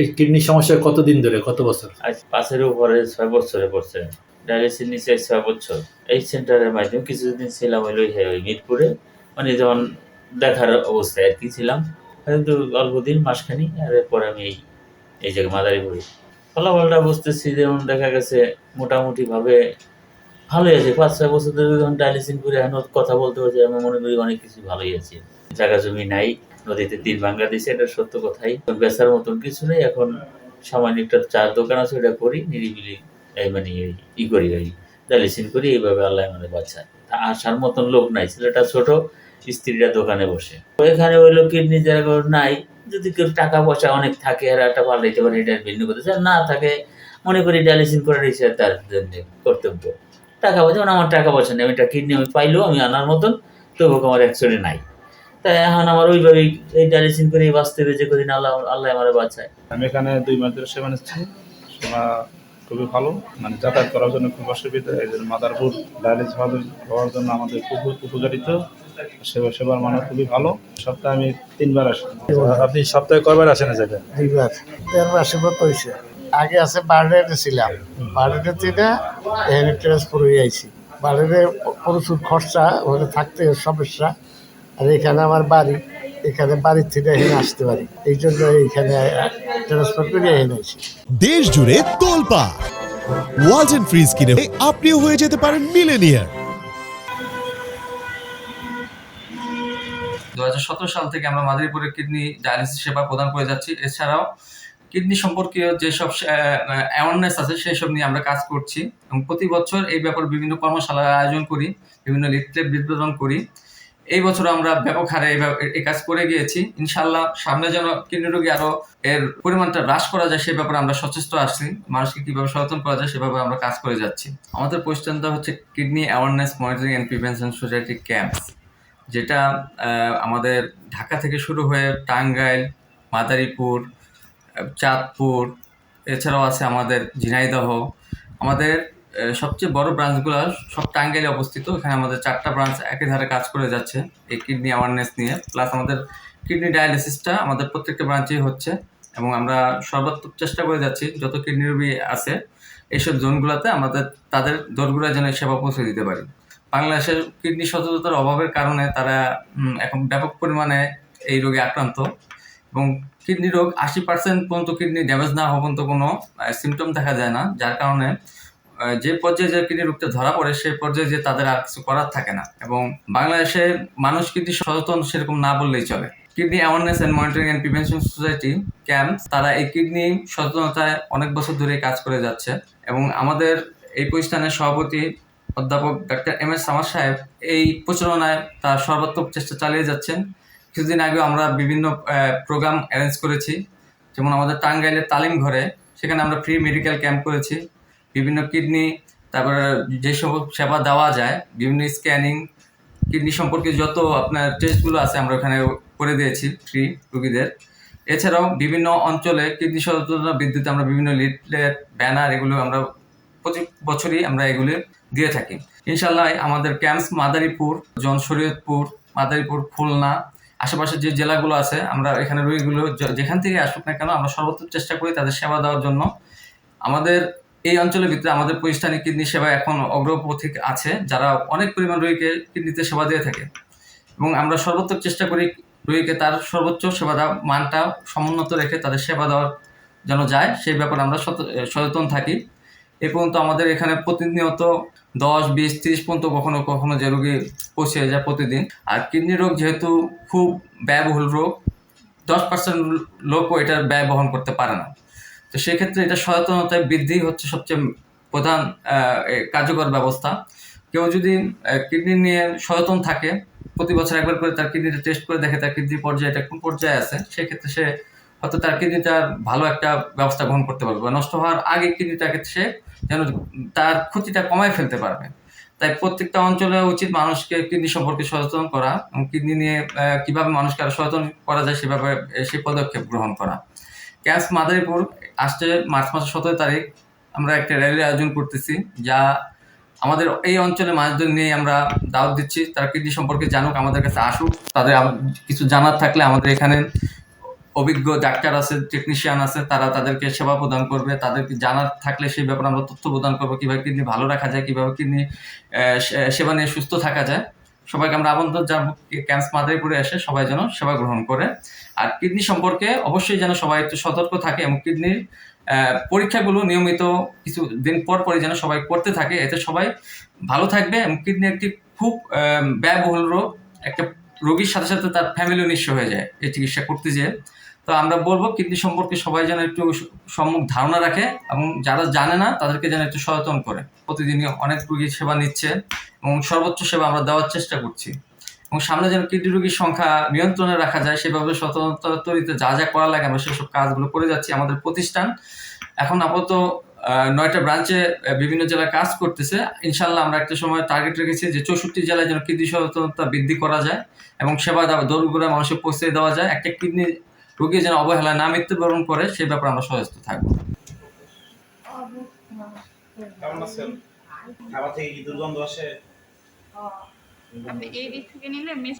এই কিডনির সমস্যা কতদিন ধরে? কত বছর? আজ পাঁচের উপরে ছয় বছরে পড়ছে। ডায়ালিসিস নিচে ছয় বছর। এই সেন্টারের মাধ্যমে কিছুদিন ছিলাম ওই মিরপুরে। মানে যখন দেখার অবস্থায় আর কি ছিলাম, কিন্তু অল্প দিন, মাসখানি, আর এরপর আমি এই এই জায়গায় মাদারি পড়ি ফলাফলটা বুঝতেছি যেমন দেখা গেছে মোটামুটিভাবে ভালোই আছে। পাঁচ, ছয় বছর ধরে যখন ডায়ালিসিস করে এখন কথা বলতে হচ্ছে আমি মনে করি অনেক কিছু ভালোই আছে। জায়গা জমি নাই। নদীতে তিন ভাঙ্গা দিছে এটা সত্য কথাই। বেচার মতন কিছু নেই, এখন সামান্য একটা চার দোকান আছে, ওটা করি, নিরিবিলি মানে ই করি, ওই ডায়ালিসিস করি, এইভাবে আল্লাহ আমাদের বাচ্চা তা আসার মতন লোক নাই, ছেলেটা ছোট, স্ত্রীরা দোকানে বসে। এখানে ওই লোক কিডনি যারা নাই, যদি কেউ টাকা পয়সা অনেক থাকে আর একটা পাল্টাইতে পারে, এটা ভিন্ন যার না থাকে, মনে করি ডায়ালিসিস করে দিয়েছে তার জন্য কর্তব্য। টাকা পয়সা মানে আমার টাকা পয়সা নেই, আমি একটা কিডনি আমি পাইলেও আমি আনার মতন তবু আমার অ্যাকচুয়ালি নাই। তাই এখন আমার ওইভাবেই এই ডায়ালিসিস করে বাঁচতে হবে যে কদিন আল্লাহ আল্লাহ আমার বাঁচায়। আমি এখানে দুই মাস ধরে সেবা নিচ্ছি। সেবা খুবই ভালো মানে যাতায়াত করার জন্য খুব অসুবিধা এই জন্য মাদারপুর ডায়ালিস হওয়ার জন্য আমাদের খুব উপকারিত সেবা সেবার মানে খুবই ভালো। সপ্তাহে আমি তিনবার আসি। আপনি সপ্তাহে কয়বার আসেন এই জায়গায়? দুইবার। দেড় মাসের মতো হয়েছে আগে আছে বার্ডেনে ছিলাম। বার্ডেনে থেকে এখানে ট্রান্সফার হয়ে আইছি। বার্ডেনে প্রচুর খরচা ওখানে থাকতে সমস্যা। আর এখানে আমার বাড়ি এখানে বাড়ির থেকে এখানে আসতে পারি। এই জন্য এইখানে ট্রান্সফার করে এখানে আইছি দেশ জুড়ে তোলপা ওয়ালটন ফ্রিজ কিনে আপনিও হয়ে যেতে পারেন মিলেনিয়ার দু সাল থেকে আমরা মাদারীপুরে কিডনি ডায়ালিসিস সেবা প্রদান করে যাচ্ছি। এছাড়াও কিডনি সম্পর্কীয় যেসব অ্যাওয়ারনেস আছে সেই সব নিয়ে আমরা কাজ করছি। এবং প্রতি বছর এই ব্যাপারে বিভিন্ন কর্মশালার আয়োজন করি বিভিন্ন লিফলেট বিতরণ করি। এই বছর আমরা ব্যাপক হারে এই কাজ করে গিয়েছি। ইনশাল্লাহ সামনে যেন কিডনি রোগী আরও এর পরিমাণটা হ্রাস করা যায়, সে ব্যাপারে আমরা সচেষ্ট আসছি মানুষকে কীভাবে সচেতন করা যায় সেভাবে আমরা কাজ করে যাচ্ছি। আমাদের প্রতিষ্ঠানটা হচ্ছে kidney awareness monitoring and prevention society KAMPS যেটা আমাদের ঢাকা থেকে শুরু হয়ে টাঙ্গাইল, মাদারীপুর, চাঁদপুর, এছাড়াও আছে আমাদের ঝিনাইদহ। আমাদের সবচেয়ে বড় ব্রাঞ্চগুলো সব টাঙ্গাইলে অবস্থিত। এখানে আমাদের চারটা ব্রাঞ্চ একই ধারে কাজ করে যাচ্ছে এই কিডনি অ্যাওয়ারনেস নিয়ে। প্লাস আমাদের কিডনি ডায়ালিসিসটা আমাদের প্রত্যেকটা ব্রাঞ্চেই হচ্ছে এবং আমরা সর্বাত্মক চেষ্টা করে যাচ্ছি যত কিডনি রোগী আছে এইসব জোনগুলোতে আমাদের, তাদের দোরগোড়ায় যেন সেবা পৌঁছে দিতে পারি। বাংলাদেশের কিডনি সচেতনতার অভাবের কারণে তারা এখন ব্যাপক পরিমাণে এই রোগে আক্রান্ত এবং কিডনি রোগ আশি পার্সেন্ট পর্যন্ত কিডনি ড্যামেজ না হওয়া পর্যন্ত কোনো সিমটম দেখা যায় না। যার কারণে যে পর্যায়ে যে কিডনি রোগটা ধরা পড়ে সেই পর্যায়ে যে তাদের আর কিছু করার থাকে না। এবং বাংলাদেশে মানুষ কিডনি সচেতন সেরকম না বললেই চলে। Kidney awareness and monitoring and prevention society camp, তারা এই কিডনি সচেতনতায় অনেক বছর ধরে কাজ করে যাচ্ছে। এবং আমাদের এই প্রতিষ্ঠানের সভাপতি অধ্যাপক ডাক্তার এম এস সামার সাহেব এই প্রচারণায় তার সর্বাত্মক চেষ্টা চালিয়ে যাচ্ছেন। কিছুদিন আগে আমরা বিভিন্ন প্রোগ্রাম অ্যারেঞ্জ করেছি। যেমন আমাদের টাঙ্গাইলের তালিম ঘরে, সেখানে আমরা ফ্রি মেডিকেল ক্যাম্প করেছি। বিভিন্ন কিডনি, তারপরে যেসব সেবা দেওয়া যায়, বিভিন্ন স্ক্যানিং কিডনি সম্পর্কে যত আপনার টেস্টগুলো আছে আমরা ওখানে করে দিয়েছি ফ্রি রুগীদের। এছাড়াও বিভিন্ন অঞ্চলে কিডনি সচেতনতা বৃদ্ধিতে আমরা বিভিন্ন লিফলেট ব্যানার এগুলো আমরা প্রতি বছরই আমরা এগুলি দিয়ে থাকি। ইনশাল্লাহ আমাদের ক্যাম্পস মাদারীপুর জন শরীয়তপুর মাদারীপুর, খুলনা, আশেপাশে যে জেলাগুলো আছে, আমরা এখানে রোগীগুলো যেখান থেকে আসুক না কেন, আমরা সর্বোচ্চ চেষ্টা করি তাদের সেবা দেওয়ার জন্য। আমাদের এই অঞ্চলের ভিতরে আমাদের প্রতিষ্ঠানে কিডনি সেবা এখন অগ্রপথিক আছে, যারা অনেক পরিমাণ রোগীকে কিডনিতে সেবা দিয়ে থাকে। এবং আমরা সর্বোচ্চ চেষ্টা করি রোগীকে তার সর্বোচ্চ সেবা দেওয়া, মানটা সমুন্নত রেখে তাদের সেবা দেওয়ার যেন যায়, সেই ব্যাপারে আমরা সচেতন থাকি। এ পর্যন্ত আমাদের এখানে প্রতিনিয়ত দশ, বিশ, তিরিশ পর্যন্ত কখনো কখনো যে রোগী পৌঁছে যায় প্রতিদিন। আর কিডনি রোগ যেহেতু খুব ব্যয়বহুল রোগ, দশ পার্সেন্ট লোকও এটার ব্যয় বহন করতে পারে না। তো সেক্ষেত্রে এটা সচেতনতায় বৃদ্ধি হচ্ছে সবচেয়ে প্রধান কার্যকর ব্যবস্থা। কেউ যদি কিডনি নিয়ে সচেতন থাকে, প্রতি বছর একবার করে তার কিডনিটা টেস্ট করে দেখে তার কিডনি পর্যায়টা কোন পর্যায়ে আছে, সেক্ষেত্রে সে হয়তো তার কিডনিটার ভালো একটা ব্যবস্থা গ্রহণ করতে পারবে বা নষ্ট হওয়ার আগে কিডনিটাকে সে যেন তার ক্ষতিটা কমায় ফেলতে পারবে। তাই প্রত্যেকটা অঞ্চলে উচিত মানুষকে কিডনি সম্পর্কে সচেতন করা এবং কিডনি নিয়ে কীভাবে মানুষকে আরও সচেতন করা যায় সেভাবে সেই পদক্ষেপ গ্রহণ করা। ক্যাম্পস মাদারীপুর আসছে মার্চ মাসের সতেরো তারিখ, আমরা একটা র্যালির আয়োজন করতেছি, যা আমাদের এই অঞ্চলে মানুষদের নিয়ে আমরা দাওয়াত দিচ্ছি। তারা কিডনি সম্পর্কে জানুক, আমাদের কাছে আসুক। তাদের কিছু জানার থাকলে আমাদের এখানে অভিজ্ঞ ডাক্তার আছে টেকনিশিয়ান আছে, তারা তাদেরকে সেবা প্রদান করবে। তাদেরকে জানার থাকলে সেই ব্যাপারে আমরা তথ্য প্রদান করব, কীভাবে কিডনি ভালো রাখা যায়, কীভাবে কিডনি সেবা নিয়ে সুস্থ থাকা যায়। সবাইকে আমরা আমন্ত্রণ জানাব ক্যাম্প মাদারীপুরে এসে সবাই যেন সেবা গ্রহণ করে। আর কিডনি সম্পর্কে অবশ্যই যেন সবাই একটু সতর্ক থাকে এবং কিডনির পরীক্ষাগুলো নিয়মিত কিছু দিন পর পরই যেন সবাই করতে থাকে, এতে সবাই ভালো থাকবে এবং কিডনি একটি খুব ব্যয়বহুল রোগ। একটা রোগীর সাথে সাথে তার ফ্যামিলিও নিঃস্ব হয়ে যায়। এই চিকিৎসা করতে যেয়ে। তো আমরা বলব কিডনি সম্পর্কে সবাই যেন একটু সম্মুখ ধারণা রাখে এবং যারা জানে না, তাদেরকে যেন একটু সচেতন করে। প্রতিদিনই অনেক রোগীর সেবা নিচ্ছে এবং সর্বোচ্চ সেবা আমরা দেওয়ার চেষ্টা করছি। এবং সামনে যেন কিডনি রোগীর সংখ্যা নিয়ন্ত্রণে রাখা যায়, সেভাবে সতর্কতারিতে যা যা করা লাগে আমরা সেসব কাজগুলো করে যাচ্ছি। আমাদের প্রতিষ্ঠান এখন আপাতত নয়টা ব্রাঞ্চে বিভিন্ন জেলায় কাজ করতেছে। ইনশাল্লাহ আমরা একটা সময় টার্গেট রেখেছি যে চৌষট্টি জেলায় যেন কিডনি সচেতনতা বৃদ্ধি করা যায় এবং সেবা দেওয়া দৌড়গুলো মানুষের পৌঁছে দেওয়া যায়। একটা কিডনি রোগী যেন অবহেলা না মৃত্যুবরণ করে সেই ব্যাপারে আমরা সচেষ্ট থাকব। কেমন আছেন? খাবার থেকে কি দুর্গন্ধ আসে? এই দিক থেকে নিলে মিস